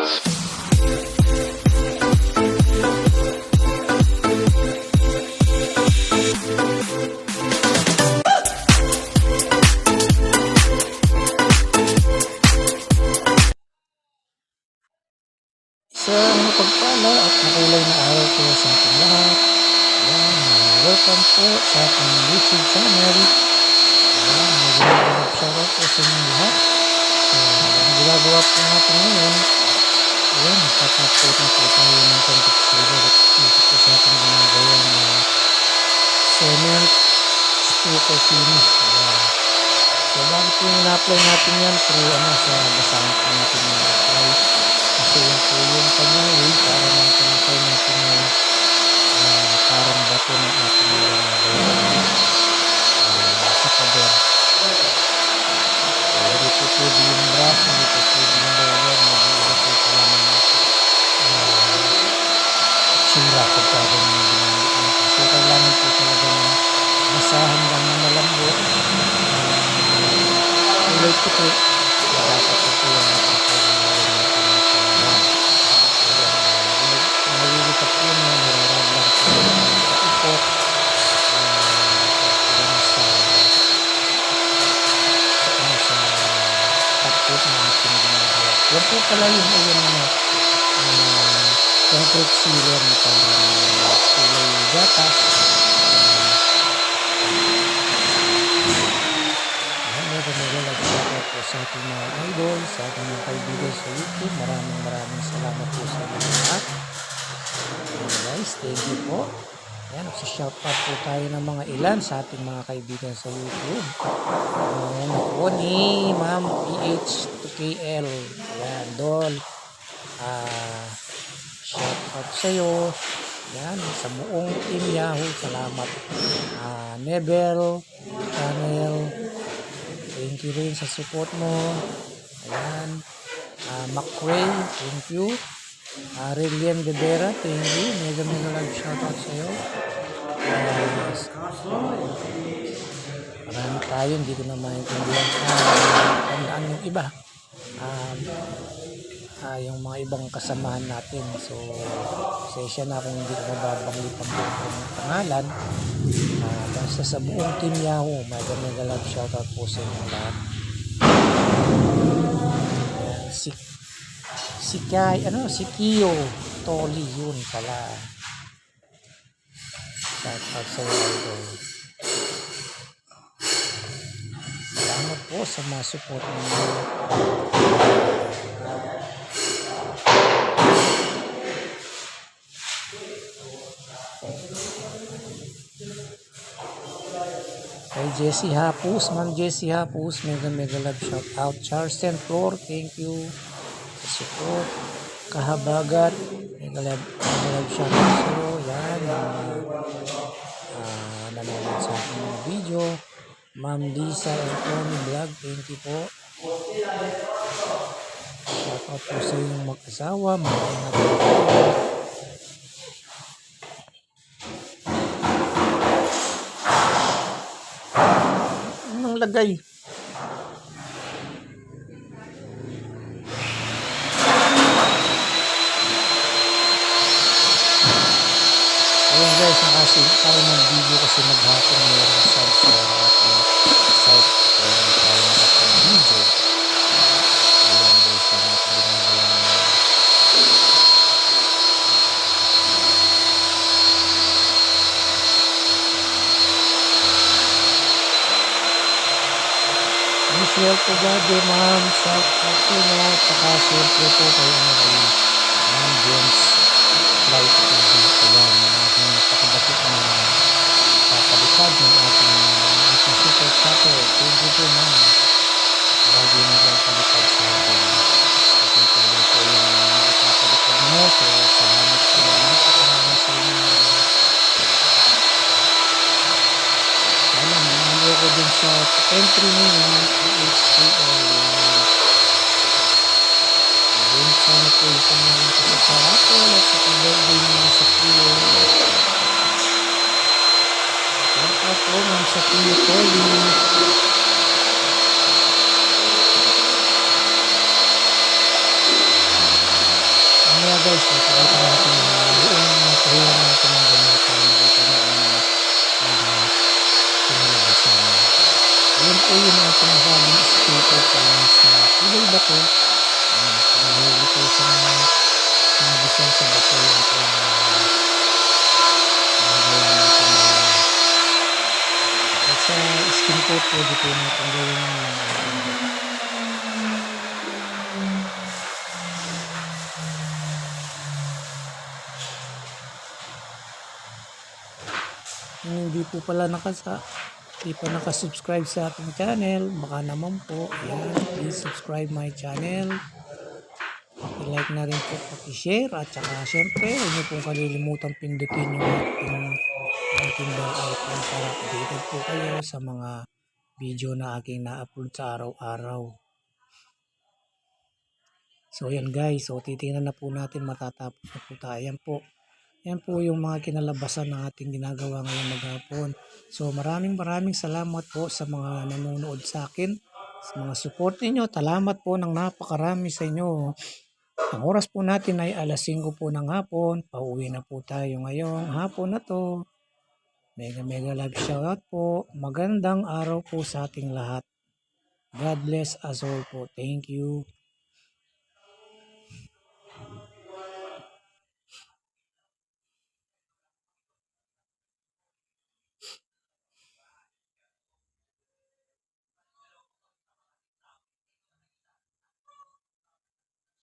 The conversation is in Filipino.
Mixes. Isang mapagpala at makulay na araw po sa ating lahat. Ayan, welcome po sa ating YouTube channel. Ayan, ginagawa shoutout po sa inyong lahat. So, ang ginagawa po natin ngayon, ayan, nagpapapot na po tayo ng contact server dito po sa ating ginagawa na cement finish. Ayan. So, bakit po na-apply natin yan through ano, sa basahan po natin yung apply. Kasi yan po yung kanyang way para matinapay natin yung ah, parang bato ng ating ginagawa uh, sa pader. So, hindi po pwede yung brush, hindi po pwede yung roller, mag-iiba po pala ng uh, sira pag ganun yung ginamit natin. So, kailangan po talaga ng basahan lang na malambot. Uh, kulay puti. Dapat po po yung ng uh, nalilipat po na nirarab lang po sa. Uh, tapos sa ano tapos na ating ginagawa. Yan po pala yung ayun ano uh, concrete sealer na parang kulay gatas. Ayan, meron na lang shoutout po sa ating mga idol, sa ating mga kaibigan sa YouTube. Maraming maraming salamat po sa inyo lahat. Guys, thank you po. Ayan, shoutout po tayo ng mga ilan sa ating mga kaibigan sa YouTube. Ayan po ni Ma'am PH2KL. Ayan, Dol. Ah, shoutout sa iyo. Yan, sa buong team Yahoo, salamat. Ah, Nebel, Channel, thank you rin sa support mo. Ayan, ah, McRae, thank you. Ah, Rillian Rivera, thank you. Mega mega love shoutout sa iyo. Marami tayo, hindi ko na maintindihan. Ah, tandaan yung iba. Um, ah, yung mga ibang kasamahan natin. So, sesya na kung hindi ko mababanggit ang buong pangalan. Ah, basta sa buong team Yahoo, mega mega love shoutout po sa inyo lahat. Si si Kai, ano, si Kio Toli yun pala. Shoutout sa idol. Salamat po sa mga support ninyo. Kay Jessie Hapus, Ma'am Jessie Hapus, mega mega love shout out. Charles Floor, thank you sa support. Kahabagat, mega love, mega love shout out iyo. Yan, mga uh, nanonood sa aking video. Ma'am Lisa Anthony Vlog, thank you po. Shout out po sa inyong mag-asawa, mga ingat po kayo. Anong lagay? Ayun guys, nakasi tayo ng video kasi maghapon sound sa ating site. Kaya hindi tayo nakapang video. Ayun guys, ang ating ginagawa ngayon. Michelle Pugade, ma'am, shout out po na, saka siyempre po kayo na kay Ma'am James Flight TV. Ayan, ang ating pakabati na papalikad ng ating, uh, ating super chatter. Thank you po, ma'am. Lagi na kayo palikad sa atin. Ating tuloy po yung ipapalikad mo. So, salamat po naman sa inyo. Sana manalo ko din sa entry mo yung HCL. Then sana po yung pangalan sa Apple at sa birthday mo sa Pio. Shout out po ma'am sa Pio Tolly. kaya guys, napakita natin na yung nakuha natin ng ganyan para makita nyo ang mga mga pinalabasan. Po yung mga pinasabing speaker panels na kulay bato. Ayan, nahuli po sa mga design sa bato po. At sa skin coat, pwede po natin gawin ng Kung hindi po pala nakasa, hindi pa nakasubscribe sa ating channel, baka naman po, ayan, please subscribe my channel. Paki-like na rin po, paki-share, at saka syempre, huwag niyo pong kalilimutan pindutin yung ating, ating bell icon para updated po kayo sa mga video na aking na-upload sa araw-araw. So yan guys, so titingnan na po natin matatapos na po tayo. Yan po. Yan po yung mga kinalabasan ng ating ginagawa ngayong maghapon. So maraming maraming salamat po sa mga nanonood sa akin. Sa mga support ninyo. Salamat po ng napakarami sa inyo. Ang oras po natin ay alas 5 po ng hapon. Pauwi na po tayo ngayong hapon na to. Mega mega love shoutout po. Magandang araw po sa ating lahat. God bless us all po. Thank you.